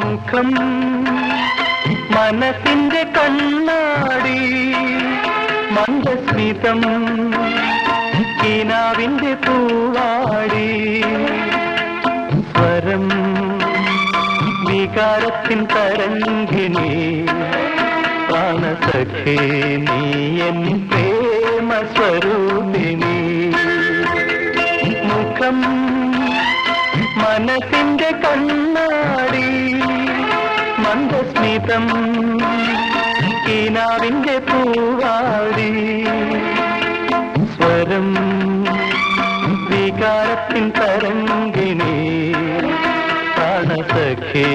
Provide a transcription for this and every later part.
മുഖം മനസ്സിന്റെ കണ്ണാടി മന്ദസ്മിതം കിനാവിന്റെ പൂവാടി വികാരത്തിൻ തരംഗിണി പ്രാണസഖേ നീ എൻ പ്രേമ സ്വരൂപിണി മുഖം മനസ്സിന്റെ കണ്ണാടി മന്ദസ്മിതം കീനാവിന്റെ പൂവാടി. സ്വരം വികാരത്തിൻ തരംഗിണി പ്രാണസഖേ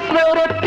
Deus, it.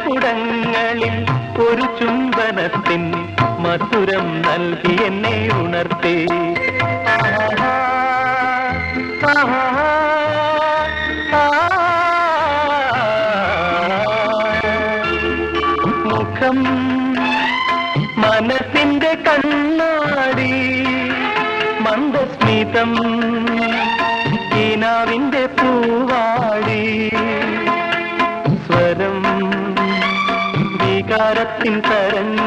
അധരപുടങ്ങളിൽ ഒരു ചുംബനത്തിൻ മധുരം നൽകി എന്നെ ഉണർത്തി. മുഖം മനസ്സിന്റെ കണ്ണാടി മന്ദസ്മിതം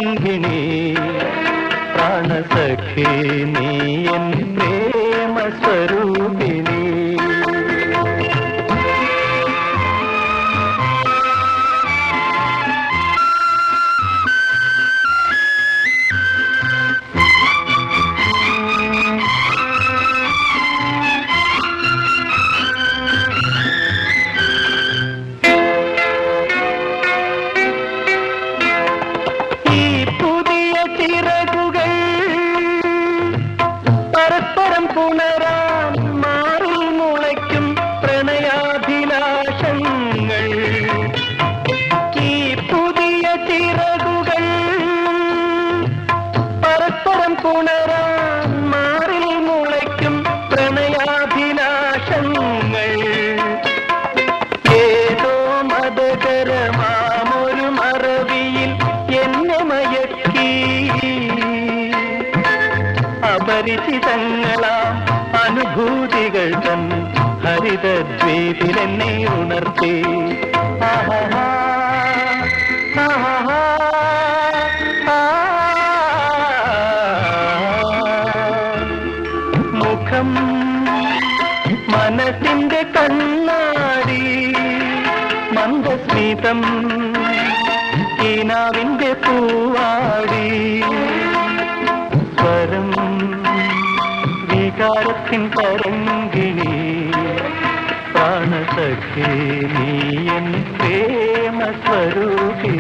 തരംഗിണി പ്രാണസഖി നീ എൻ പ്രേമ புன അപരിചിതങ്ങളാം അനുഭൂതികൾ തൻ ഹരിതദ്വീപിൽ എന്നെ ഉണർത്തി. മുഖം മനസ്സിന്റെ ప్రాణ ప్రేమ స్వరూపి